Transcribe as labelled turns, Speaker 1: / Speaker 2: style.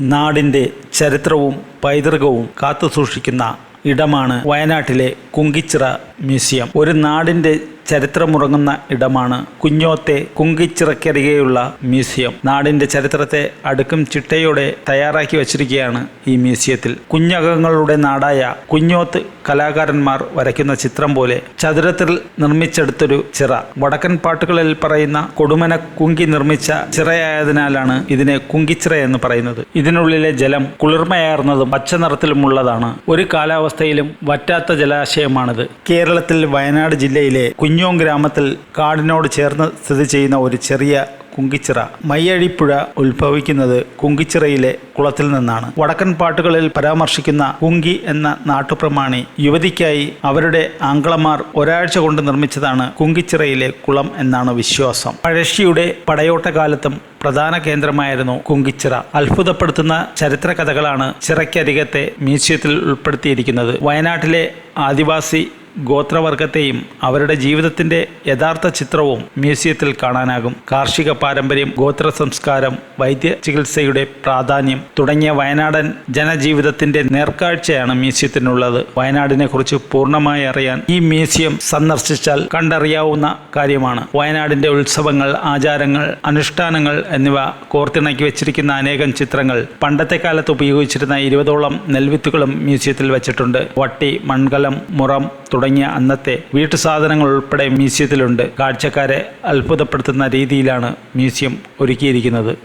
Speaker 1: നാടിന്റെ ചരിത്രവും പൈതൃകവും കാത്തുസൂക്ഷിക്കുന്ന ഇടമാണ് വയനാട്ടിലെ കുങ്കിച്ചിറ മ്യൂസിയം. ഒരു നാടിന്റെ ചരിത്രമുറങ്ങുന്ന ഇടമാണ് കുഞ്ഞോത്തെ കുങ്കിച്ചിറക്കരികെയുള്ള മ്യൂസിയം. നാടിന്റെ ചരിത്രത്തെ അടുക്കും ചിട്ടയോടെ തയ്യാറാക്കി വച്ചിരിക്കുകയാണ് ഈ മ്യൂസിയത്തിൽ. കുഞ്ഞകങ്ങളുടെ നാടായ കുഞ്ഞോത്ത് കലാകാരന്മാർ വരയ്ക്കുന്ന ചിത്രം പോലെ ചതുരത്തിൽ നിർമ്മിച്ചെടുത്തൊരു ചിറ. വടക്കൻ പാട്ടുകളിൽ പറയുന്ന കൊടുമന കുങ്കി നിർമ്മിച്ച ചിറയായതിനാലാണ് ഇതിനെ കുങ്കിച്ചിറ എന്ന് പറയുന്നത്. ഇതിനുള്ളിലെ ജലം കുളിർമയാർന്നതും പച്ച നിറത്തിലുമുള്ളതാണ് ഒരു കാലാവസ്ഥയിലും വറ്റാത്ത ജലാശയമാണിത്. കേരളത്തിൽ വയനാട് ജില്ലയിലെ കുഞ്ഞോം ഗ്രാമത്തിൽ കാടിനോട് ചേർന്ന് സ്ഥിതി ചെയ്യുന്ന ഒരു ചെറിയ കുങ്കിച്ചിറ മയ്യഴിപ്പുഴ ഉത്ഭവിക്കുന്നത് കുങ്കിച്ചിറയിലെ കുളത്തിൽ നിന്നാണ്. വടക്കൻ പാട്ടുകളിൽ പരാമർശിക്കുന്ന കുങ്കി എന്ന നാട്ടുപ്രമാണി യുവതിക്കായി അവരുടെ ആംഗ്ലമാർ ഒരാഴ്ച കൊണ്ട് നിർമ്മിച്ചതാണ് കുങ്കിച്ചിറയിലെ കുളം എന്നാണ് വിശ്വാസം. പഴശ്ശിയുടെ പടയോട്ട കാലത്തും പ്രധാന കേന്ദ്രമായിരുന്നു കുങ്കിച്ചിറ. അത്ഭുതപ്പെടുത്തുന്ന ചരിത്ര കഥകളാണ് ചിറയ്ക്കരികത്തെ മ്യൂസിയത്തിൽ ഉൾപ്പെടുത്തിയിരിക്കുന്നത്. വയനാട്ടിലെ ആദിവാസി ഗോത്രവർഗത്തെയും അവരുടെ ജീവിതത്തിന്റെ യഥാർത്ഥ ചിത്രവും മ്യൂസിയത്തിൽ കാണാനാകും. കാർഷിക പാരമ്പര്യം ഗോത്ര സംസ്കാരം വൈദ്യ ചികിത്സയുടെ പ്രാധാന്യം തുടങ്ങിയ വയനാടൻ ജനജീവിതത്തിന്റെ നേർക്കാഴ്ചയാണ് മ്യൂസിയത്തിനുള്ളത്. വയനാടിനെ കുറിച്ച് പൂർണമായി അറിയാൻ ഈ മ്യൂസിയം സന്ദർശിച്ചാൽ കണ്ടറിയാവുന്ന കാര്യമാണ്. വയനാടിന്റെ ഉത്സവങ്ങൾ ആചാരങ്ങൾ അനുഷ്ഠാനങ്ങൾ എന്നിവ കോർത്തിണക്കി വെച്ചിരിക്കുന്ന അനേകം ചിത്രങ്ങൾ പണ്ടത്തെ കാലത്ത് ഉപയോഗിച്ചിരുന്ന ഇരുപതോളം നെൽവിത്തുകളും മ്യൂസിയത്തിൽ വെച്ചിട്ടുണ്ട്. വട്ടി മൺകലം മുറം തുടങ്ങിയ അന്നത്തെ വീട്ടു സാധനങ്ങൾ ഉൾപ്പെടെ മ്യൂസിയത്തിലുണ്ട്. കാഴ്ചക്കാരെ അത്ഭുതപ്പെടുത്തുന്ന രീതിയിലാണ് മ്യൂസിയം ഒരുക്കിയിരിക്കുന്നത്.